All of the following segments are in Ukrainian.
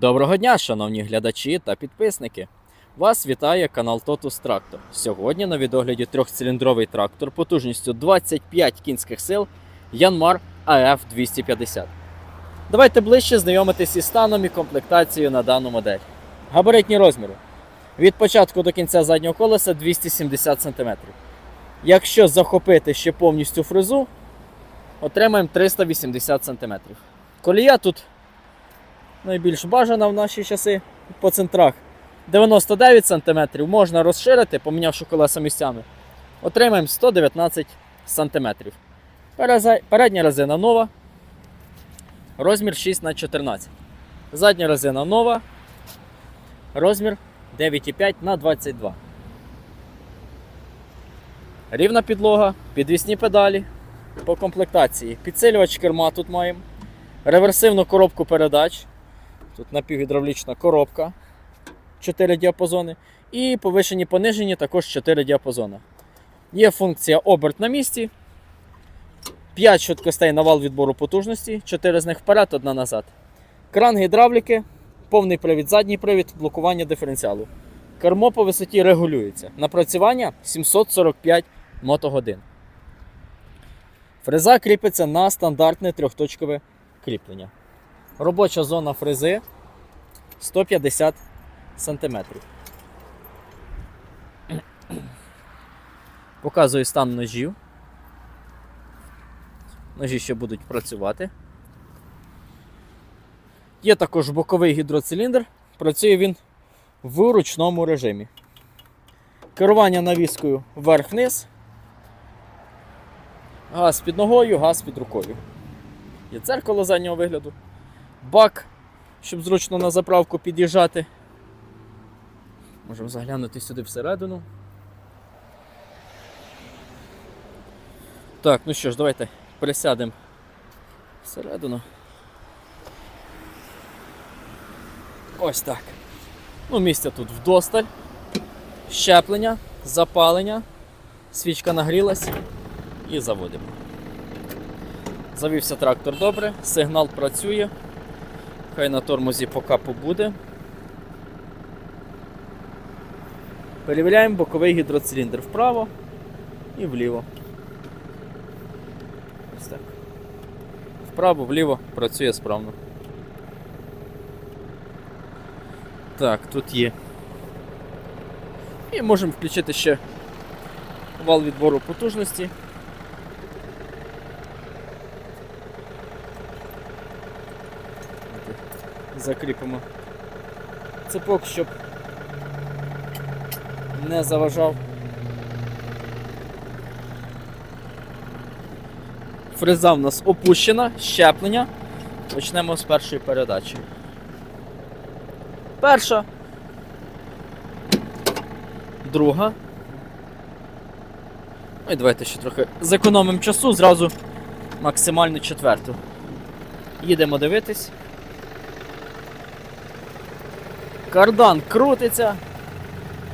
Доброго дня, шановні глядачі та підписники! Вас вітає канал Totus Tractor. Сьогодні на відогляді трьохциліндровий трактор потужністю 25 кінських сил Yanmar AF 250. Давайте ближче знайомитись із станом і комплектацією на дану модель. Габаритні розміри. Від початку до кінця заднього колеса 270 см. Якщо захопити ще повністю фрезу, отримаємо 380 см. Колія тут найбільш бажана в наші часи по центрах. 99 см можна розширити, помінявши колеса місцями. Отримаємо 119 см. Передня резина нова. Розмір 6х14. Задня резина нова. Розмір 9,5 на 22. Рівна підлога, підвісні педалі. По комплектації. Підсилювач керма тут маємо. Реверсивну коробку передач. Тут напівгідравлічна коробка. 4 діапазони. І повишені понижені також 4 діапазони. Є функція оберт на місці. 5 швидкостей на вал відбору потужності, 4 з них вперед, одна назад. Кран гідравліки, повний привід, задній привід, блокування диференціалу. Кермо по висоті регулюється. Напрацювання 745 мотогодин. Фреза кріпиться на стандартне трьохточкове кріплення. Робоча зона фрези 150 см. Показую стан ножів. Ножі ще будуть працювати. Є також боковий гідроциліндр. Працює він в ручному режимі. Керування навіскою вверх-вниз. Газ під ногою, газ під рукою. Є дзеркало заднього вигляду. Бак, щоб зручно на заправку під'їжджати. Можемо заглянути сюди всередину. Так, ну що ж, давайте присядемо всередину. Ось так. Ну, місця тут вдосталь. Щеплення, запалення, свічка нагрілась і заводимо. Завівся трактор добре, сигнал працює. Хай на тормозі поки побуде. Перевіряємо боковий гідроциліндр вправо і вліво. Ось так. Вправо, вліво працює справно. Так, тут є. І можемо включити ще вал відбору потужності. Закріпимо цепок, щоб не заважав. Фреза в нас опущена, щеплення. Почнемо з першої передачі. Перша. Друга. Ну і давайте ще трохи зекономимо часу, зразу максимально четверту. Їдемо дивитись. Кардан крутиться,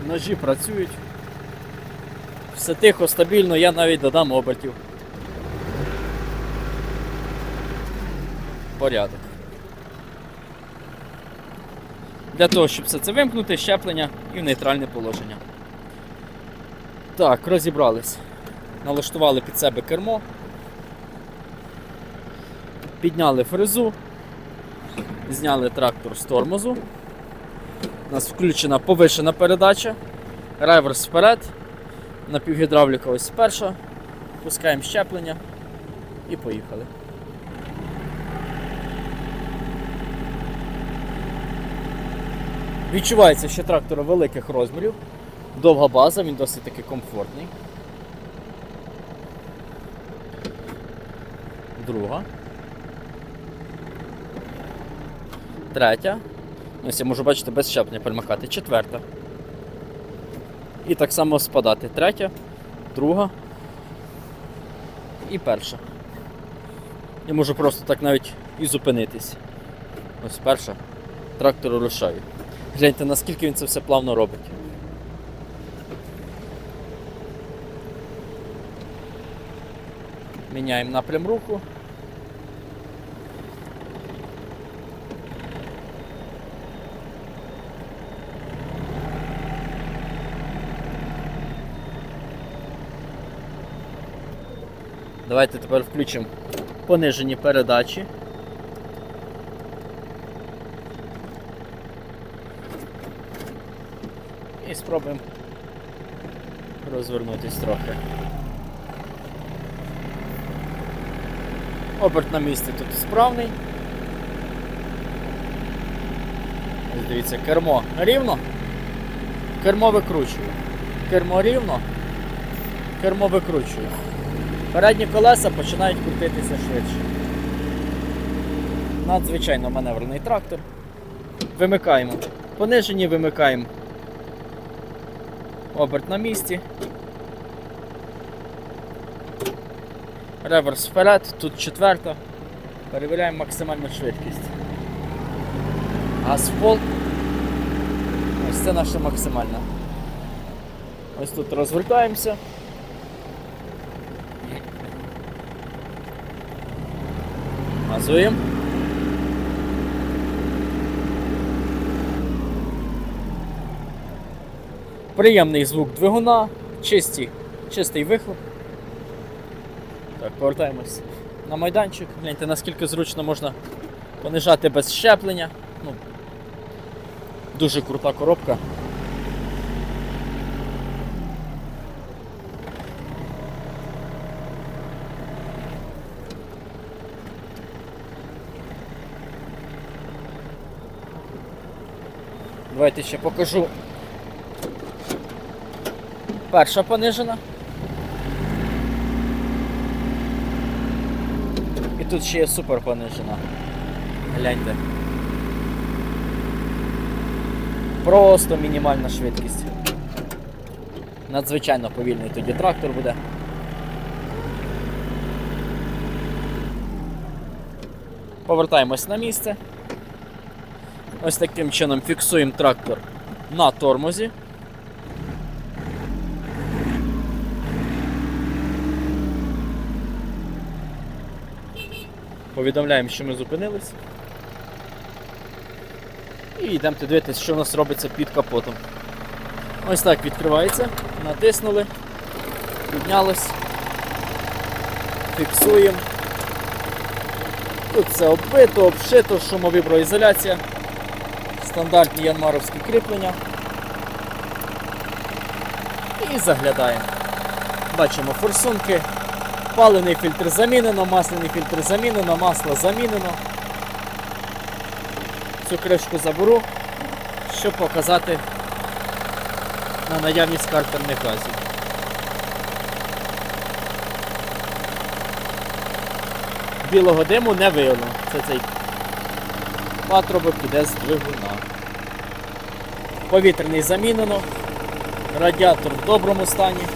ножі працюють. Все тихо, стабільно, я навіть додам обертів. Порядок. Для того, щоб все це вимкнути, щеплення і в нейтральне положення. Так, розібрались. Налаштували під себе кермо. Підняли фрезу, зняли трактор з тормозу. У нас включена повишена передача, реверс вперед, напівгідравліка ось перша, пускаємо щеплення і поїхали. Відчувається, що трактор великих розмірів, довга база, він досить таки комфортний. Друга. Третя. Ось я можу бачити без щеплення перемикати. Четверта. І так само спадати. Третя, друга і перша. Я можу просто так навіть і зупинитись. Ось перша. Трактор рушає. Гляньте, наскільки він це все плавно робить. Міняємо напрям руху. Давайте тепер включимо понижені передачі. І спробуємо розвернутись трохи. Оберт на місці тут справний. Ось дивіться, кермо рівно. Кермо викручує. Кермо рівно. Кермо викручує. Передні колеса починають крутитися швидше. Надзвичайно маневрений трактор. Вимикаємо. Понижені вимикаємо. Оберт на місці. Реверс вперед, тут четверта. Перевіряємо максимальну швидкість. Газ в пол. Ось це наша максимальна. Ось тут розвертаємося. Газуємо. Приємний звук двигуна, чисті, чистий вихлоп. Так, повертаємось на майданчик. Гляньте, наскільки зручно можна понижати без щеплення. Ну, дуже крута коробка. Давайте ще покажу. Перша понижена. І тут ще є супер понижена. Гляньте. Просто мінімальна швидкість. Надзвичайно повільний тоді трактор буде. Повертаємось на місце. Ось таким чином фіксуємо трактор на тормозі. Повідомляємо, що ми зупинились. І йдемо дивитися, що у нас робиться під капотом. Ось так відкривається. Натиснули, піднялось, фіксуємо. Тут все оббито, обшито, шумовіброізоляція, стандартні янмаровські кріплення. І заглядаємо. Бачимо форсунки, палений фільтр замінено, масляний фільтр замінено, масло замінено. Цю кришку заберу, щоб показати на наявність картерних газів. Білого диму не виявлено. Це цей патрубок іде з двигуна. Повітряний замінено. Радіатор в доброму стані.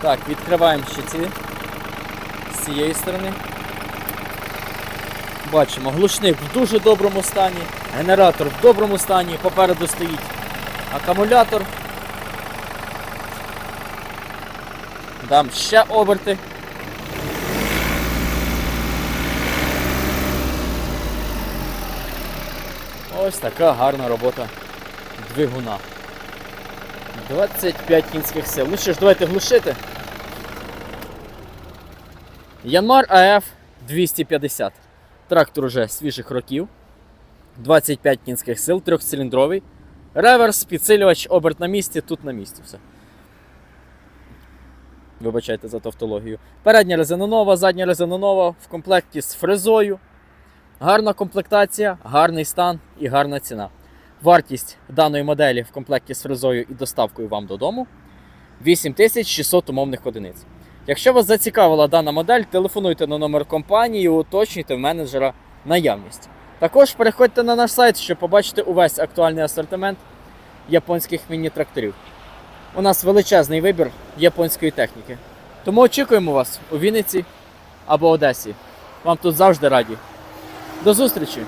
Так, відкриваємо ще ці з цієї сторони. Бачимо, глушник в дуже доброму стані, генератор в доброму стані, попереду стоїть акумулятор. Дам ще оберти. Ось така гарна робота двигуна. 25 кінських сил. Ну що ж, давайте глушити. Янмар АФ 250. Трактор уже свіжих років. 25 кінських сил, трьохциліндровий. Реверс, підсилювач, оберт на місці, тут на місці все. Вибачайте за тавтологію. Передня резина нова, задня резина нова в комплекті з фрезою. Гарна комплектація, гарний стан і гарна ціна. Вартість даної моделі в комплекті з фрезою і доставкою вам додому 8600 умовних одиниць. Якщо вас зацікавила дана модель, телефонуйте на номер компанії і уточнюйте в менеджера наявність. Також переходьте на наш сайт, щоб побачити увесь актуальний асортимент японських міні-тракторів. У нас величезний вибір японської техніки. Тому очікуємо вас у Вінниці або Одесі. Вам тут завжди раді. До зустрічі!